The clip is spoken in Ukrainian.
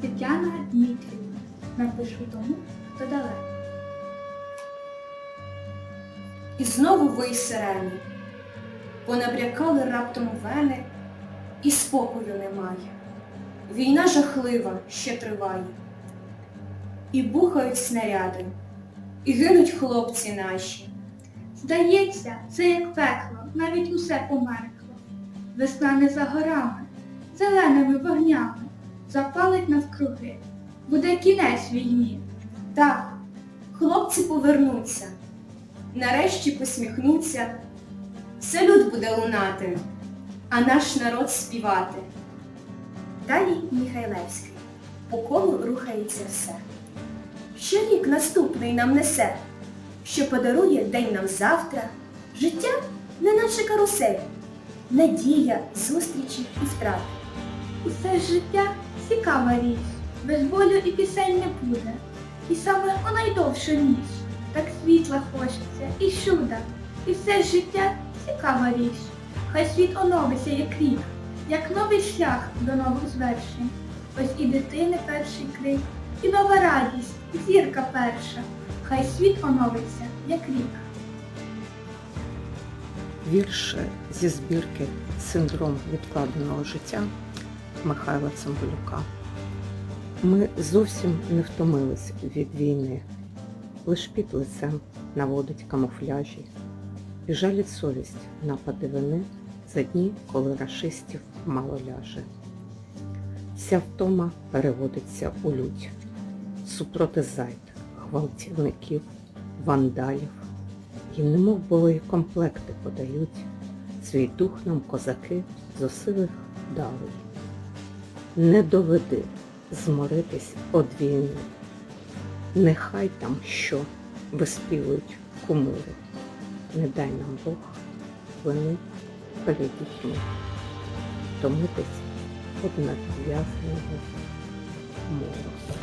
Тетяна Дмитрівна. Напишу тому, хто далеко. І знову вий сирені. Понабрякали раптом вени, і спокою немає. Війна жахлива ще триває. І бухають снаряди, і гинуть хлопці наші. Здається, це як пекло, навіть усе померкло. Весна не за горами, зеленими вогнями запалить навкруги. Буде кінець війні. Так, хлопці повернуться, нарешті посміхнуться, салют буде лунати, а наш народ співати. Далі Михайлевський. По колу рухається все. Що рік наступний нам несе, що подарує день нам завтра. Життя не неначе карусель, надія, зустрічі і втрати. Усе життя цікава річ, без болю і пісень не буде. І саме у найдовшу ніч, так світла хочеться і чуда. І все життя цікава річ. Хай світ оновиться як рік, як новий шлях до нових звершень. Ось і дитини перший крик, і нова радість, і зірка перша. Хай світ оновиться, як рік. Вірш зі збірки Синдром відкладеного життя Михайла Цимбалюка. Ми зовсім не втомились від війни. Лиш під лицем наводить камуфляжі. І жалить совість напади вини за дні, коли рашистів мало ляже. Вся втома переводиться у лють. Супроти зайд, гвалтівників, вандалів. Їм немов були комплекти подають, свій дух нам козаки з осилих далей. Не доведи зморитись од війни, нехай там що виспівують кумири, не дай нам Бог вини перед дітьми, Томитись од в'язаного морозу.